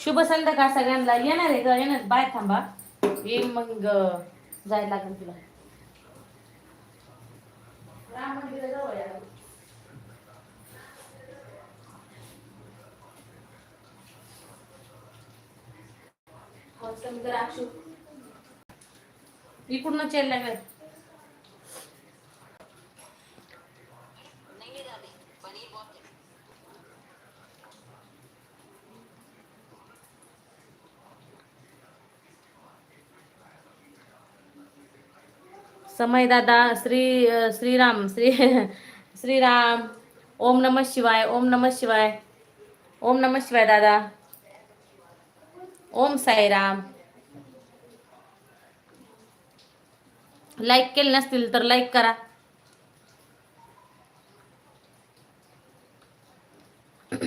शुभ संध्याकाळ सगळ्यांना. येणार आहे का येणार. बाय थांबा. ये मग जायला लागेल तुला. इकडूनच यायला लागेल. समय दादा श्री श्रीराम श्री श्रीराम ओम नमः शिवाय ओम नमः शिवाय ओम नमः शिवाय दादा ओम साईराम. लाईक केले नसतील तर लाईक करा.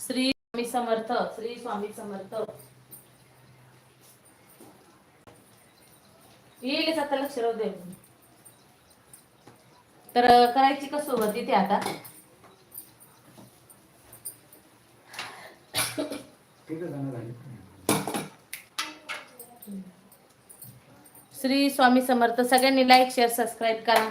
श्री स्वामी समर्थ श्री स्वामी समर्थ येईलच आता लक्ष राहू दे. तर करायची का सुरुवात इथे आता? श्री स्वामी समर्थ सगळ्यांनी लाईक शेअर सबस्क्राईब करा.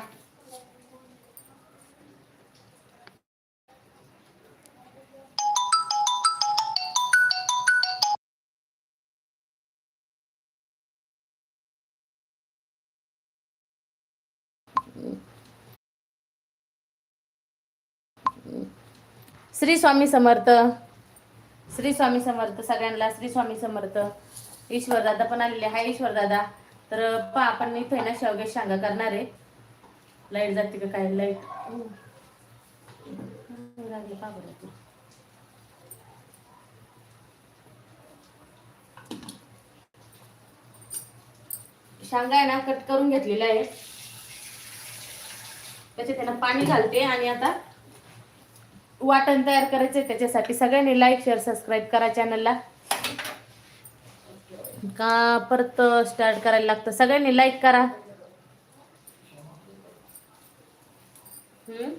श्री स्वामी समर्थ. श्री स्वामी समर्थ सगळ्यांना श्री स्वामी समर्थ. ईश्वर दादा पण आलेले हाय ईश्वर दादा. तर पा आपण इथे ना शेवगे शांगा करणार आहे. लाइट जाते का काय? लाइट. शांगा आहे ना कट करून घेतलेला आहे त्याच्यात त्यांना पाणी घालते आणि आता वाटण तयार करायचंय त्याच्यासाठी सगळ्यांनी लाईक शेअर सबस्क्राईब करा चॅनलला का परत स्टार्ट करायला लागतं सगळ्यांनी लाईक करा हम्म?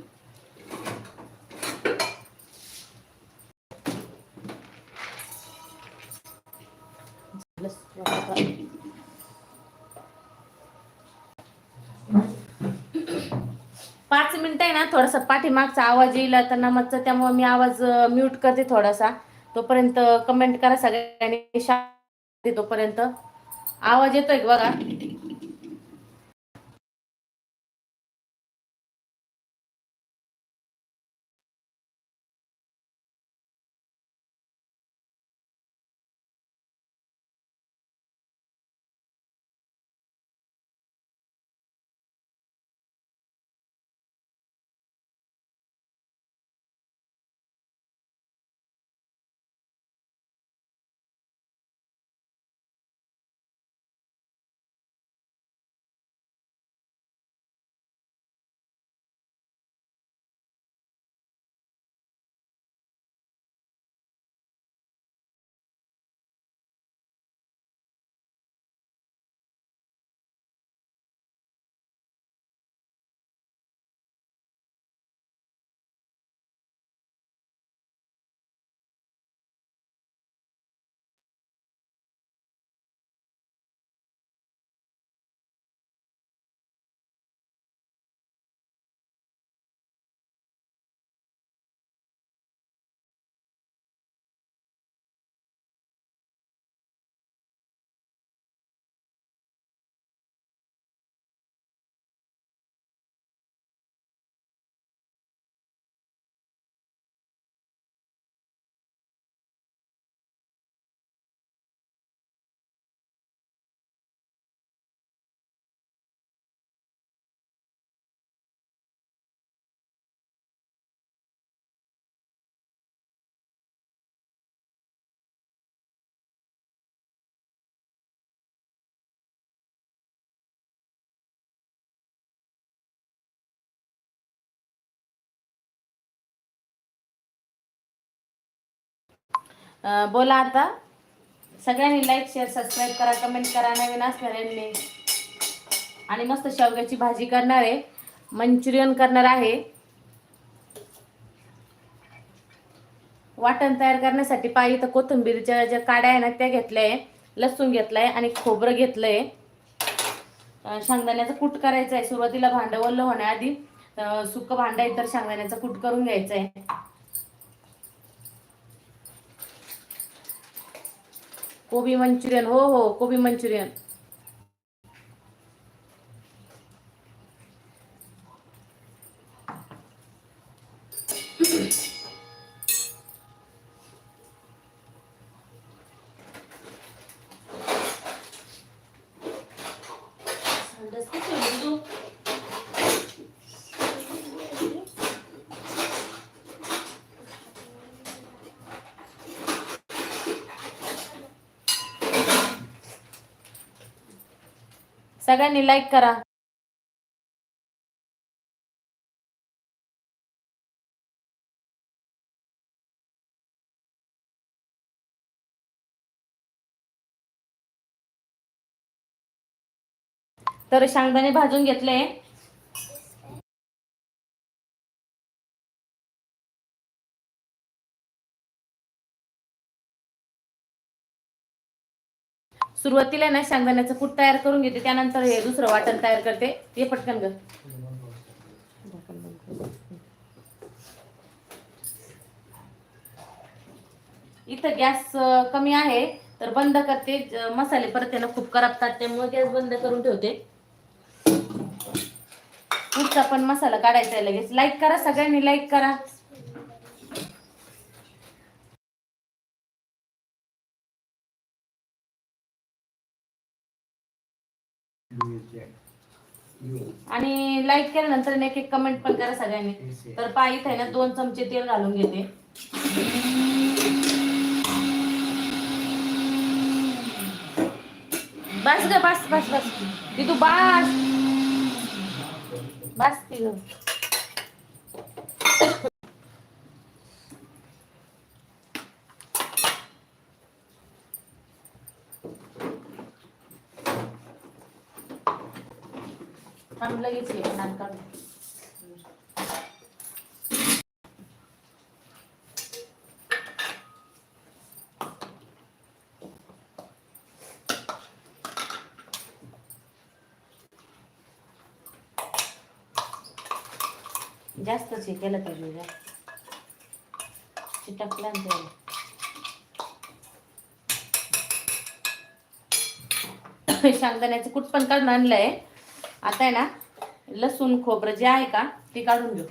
झालं. पाच मिनिटं आहे ना थोडासा पाठीमागचा आवाज येईल आता नमतचा त्यामुळे मी आवाज म्यूट करते थोडासा. तोपर्यंत कमेंट करा सगळ्यांनी शांत तोपर्यंत आवाज येतोय बघा? बोला आता. सगळ्यांनी लाईक शेअर सबस्क्राईब करा कमेंट करा. नवीन असणाऱ्यांनी. आणि मस्त शेवग्याची भाजी करणार आहे. मंचुरियन करणार आहे. वाटण तयार करण्यासाठी पायी तर कोथिंबीरच्या ज्या काड्या आहे ना त्या घेतल्या आहे लसूण आहे आणि खोबरं घेतलंय. आहे शेंगदाण्याचं कूट करायचं आहे सुरुवातीला भांडं ओलं होण्याआधी सुकं भांडं आहे तर शेंगदाण्याचं कूट करून घ्यायचं आहे कोबी मंचुरियन हो हो कोबी मंचुरियन. सगळ्यांनी लाईक करा. तर शांगदाणे भाजून घेतले. सुरुवातीला ना शेंगदाण्याचं कूट तयार करून घेते त्यानंतर हे दुसरं वाटण तयार करते. ते पटकन ग. इथं गॅस कमी आहे तर बंद करते. मसाले परत त्यांना खूप करपतात त्यामुळे गॅस बंद करून ठेवते. पुढचा पण मसाला काढायचा आहे लगेच. लाईक करा सगळ्यांनी लाईक करा. आणि लाईक केल्यानंतर एक एक कमेंट पण करा सगळ्यांनी. तर पाय इथे ना दोन चमचे तेल घालून घेते. बस ग बस बस बस. ती तू बस. बस ती ग थांब लगेच ये नान काढून. जास्तच हे केलं पाहिजे जरा. चिटकलं ते. शेंगदाण्याचं कुठ पण काढून आणलंय आता आहे ना लसूण खोबरं जे आहे का ते काढून घेऊ.